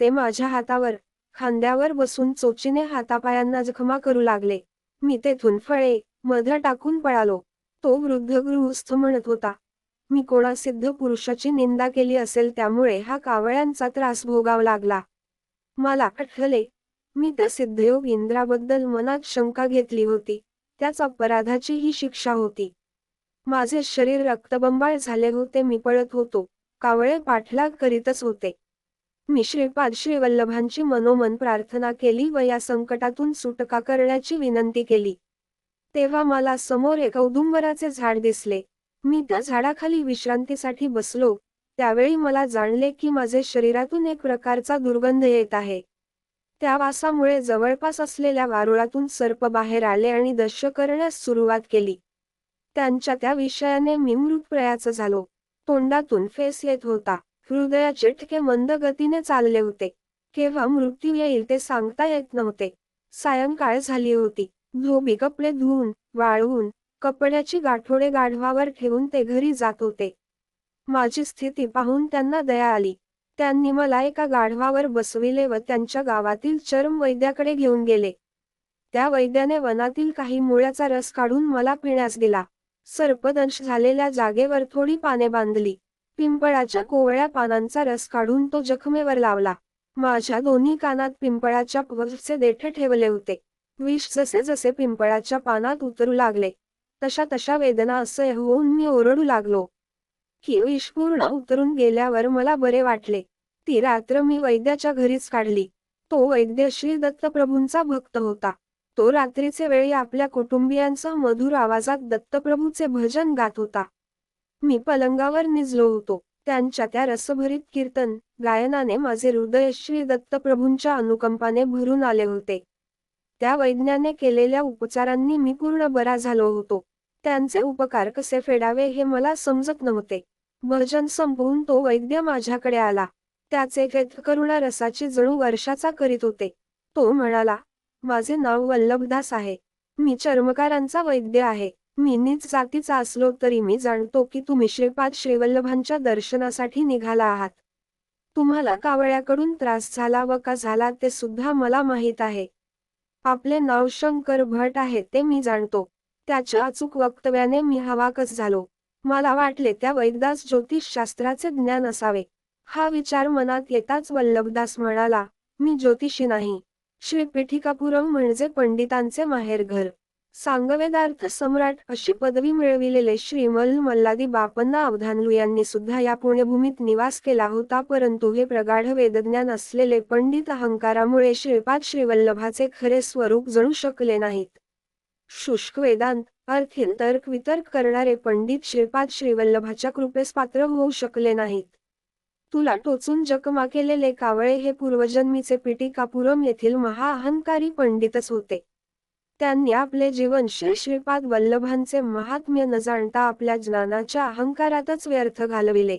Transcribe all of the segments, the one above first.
ते माझ्या हातावर खांद्यावर बसून चोचीने हातापायांना जखमा करू लागले. मी तेथून फळे मध टाकून पळालो. तो वृद्ध गृहस्थ म्हणत होता मी कोणा सिद्ध पुरुषाची निंदा केली असेल त्यामुळे हा कावळ्यांचा त्रास भोगावा लागला. मला आठवले मी त्या सिद्धयोग इंद्राबद्दल मनात शंका घेतली होती. त्याच अपराधाची ही शिक्षा होती. माझे शरीर रक्तबंबाळ झाले होते मी पळत होतो. कावळे पाठलाग करीतच होते. मी श्रीपाद श्रीवल्लभांची मनोमन प्रार्थना केली व या संकटातून सुटका करण्याची विनंती केली. तेव्हा मला समोर एक औदुंबराचे झाड दिसले. मी त्या झाडाखाली विश्रांतीसाठी बसलो. त्यावेळी मला जाणले की माझे शरीरातून एक प्रकारचा दुर्गंध येत आहे. त्या वासामुळे जवळपास असलेल्या वारुळातून सर्प बाहेर आले आणि दश्य करण्यास सुरुवात केली. त्यांच्या त्या विषयाने मी मृतप्रयाच झालो. तोंडातून फेस येत होता. हृदयाचे ठिके मंद गतीने चालले होते. केव्हा मृत्यू येईल ते सांगता येत नव्हते. सायंकाळ झाली होती. धोबी कपडे धुवून वाळवून कपड्याची गाठोडे गाढवावर ठेवून ते घरी जात होते. माझी स्थिती पाहून त्यांना दया आली. त्यांनी मला एका गाढवावर बसविले व त्यांच्या गावातील चर्म वैद्याकडे घेऊन गेले. त्या वैद्याने वनातील काही मुळ्याचा रस काढून मला पिण्यास दिला. सर्पदंश झालेल्या जागेवर थोडी पाने बांधली. पिंपळाच्या कोवळ्या पानांचा रस काढून तो जखमेवर लावला. माझ्या दोन्ही कानात पिंपळाच्या पवचे देठे ठेवले होते. विष जसे जसे पिंपळाच्या पानात उतरू लागले तशा तशा वेदना असह्य होऊन मी ओरडू लागलो. की विष पूर्ण उतरून गेल्यावर मला बरे वाटले. ती रात्र मी वैद्याच्या घरीच काढली. तो वैद्य श्री दत्तप्रभूंचा भक्त होता. तो रात्रीचे वेळी आपल्या कुटुंबियांसह मधुर आवाजात दत्तप्रभूचे भजन गात होता. मी पलंगावर निजलो होतो. त्यांच्या त्या रसभरीत कीर्तन गायनाने माझे हृदय श्री दत्तप्रभूंच्या अनुकंपाने भरून आले होते. त्या वैज्ञाने केलेल्या उपचारांनी मी पूर्ण बरा झालो होतो. त्यांचे उपकार कसे फेडावे हे मला समजत नव्हते. भजन संपवून तो वैद्य माझ्याकडे आला. त्याचे करुणा रसाची जणू वर्षाचा करीत होते. तो म्हणाला माझे नाव वल्लभदास आहे. मी चर्मकारांचा वैद्य आहे. मी नीच जातीचा असलो तरी मी जाणतो की तुम्ही श्रीपाद श्रीवल्लभांच्या दर्शनासाठी निघाला आहात. तुम्हाला कावळ्याकडून त्रास झाला व का झाला ते सुद्धा मला माहीत आहे. आपले नाव शंकर भट आहे ते मी जाणतो. त्याच्या अचूक वक्तव्याने मी हवाकच झालो. मला वाटले त्या वैद्यास ज्योतिषशास्त्राचे ज्ञान असावे. हा विचार मनात येताच वल्लभदास म्हणाला मी ज्योतिषी नाही. श्री पिठिकापुरम म्हणजे पंडितांचे माहेरघर. सांगवेदार्थ सम्राट अशी पदवी मिळविलेले श्रीमल मल्लादी बापन्ना अवधानलू यांनी सुद्धा या पुण्यभूमीत निवास केला होता परंतु हे प्रगाढ वेदज्ञान असलेले पंडित अहंकारामुळे श्रीपाद श्रीवल्लभाचे खरे स्वरूप जणू शकले नाहीत. शुष्क वेदांत अर्थील तर्क वितर्क करणारे पंडित श्रीपाद श्रीवल्लभाच्या कृपेस पात्र होऊ शकले नाहीत. तुला टोचून जखमा केलेले कावळे हे पूर्वजन्मीचे पिटिकापुरम येथील महाअहंकारी पंडितच होते. त्यांनी आपले जीवन श्री श्रीपाद वल्लभांचे महात्म्य न जाणता आपल्या ज्ञानाच्या अहंकारातच व्यर्थ घालविले.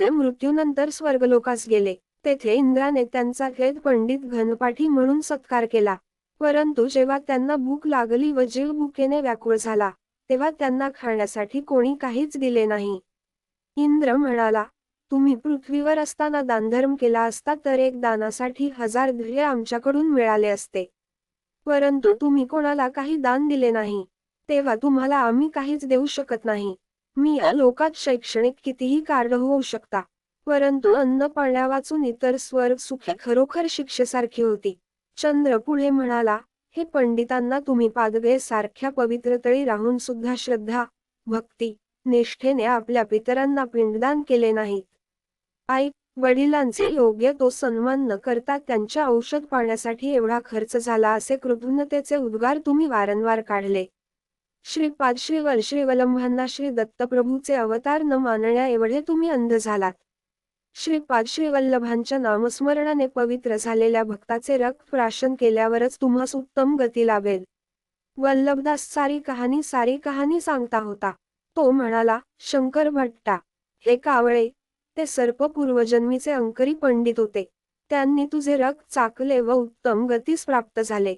ते मृत्यूनंतर स्वर्गलोकास गेले. तेथे इंद्राने त्यांचा खेद पंडित घनपाठी म्हणून सत्कार केला. परंतु जेव्हा त्यांना भूक लागली व जीव भुकेने व्याकुळ झाला तेव्हा त्यांना खाण्यासाठी कोणी काहीच दिले नाही. इंद्र म्हणाला तुम्ही पृथ्वीवर असताना दानधर्म केला असता तर एक दानासाठी हजार ध्येय आमच्याकडून मिळाले असते. परंतु तुम्ही कोणाला काही दान दिले नाही तेव्हा तुम्हाला आम्ही काहीच देऊ शकत नाही. मी या लोकात शैक्षणिक कितीही कार्ड होऊ शकता परंतु अन्न पाळण्या वाचून इतर स्वर सुखे खरोखर शिक्षेसारखी होती. चंद्र पुढे म्हणाला हे पंडितांना तुम्ही पादवे सारख्या पवित्रतळी राहून सुद्धा श्रद्धा भक्ती निष्ठेने आपल्या पितरांना पिंडदान केले नाहीत. आई वडिलांचे योग्य तो सन्मान न करता त्यांच्या औषध पाण्यासाठी एवढा खर्च झाला असे कृतज्ञतेचे उद्गार तुम्ही वारंवार काढले. श्रीपाद श्री श्रीवलंभांना श्री दत्तप्रभूचे अवतार न मानण्या एवढे तुम्ही अंध झालात. श्रीपाद वल्लभांच्या नामस्मरणाने पवित्र झालेल्या भक्ताचे रक्त प्राशन केल्यावरच तुम्हास उत्तम गती लाभेल. वल्लभदास सारी कहाणी सारी कहाणी सांगता होता. तो म्हणाला शंकर भट्टा हे कावळे ते सर्प पूर्वजन्मीचे अंकरी पंडित होते. त्यांनी तुझे रक्त चाकले व उत्तम गतीस प्राप्त झाले.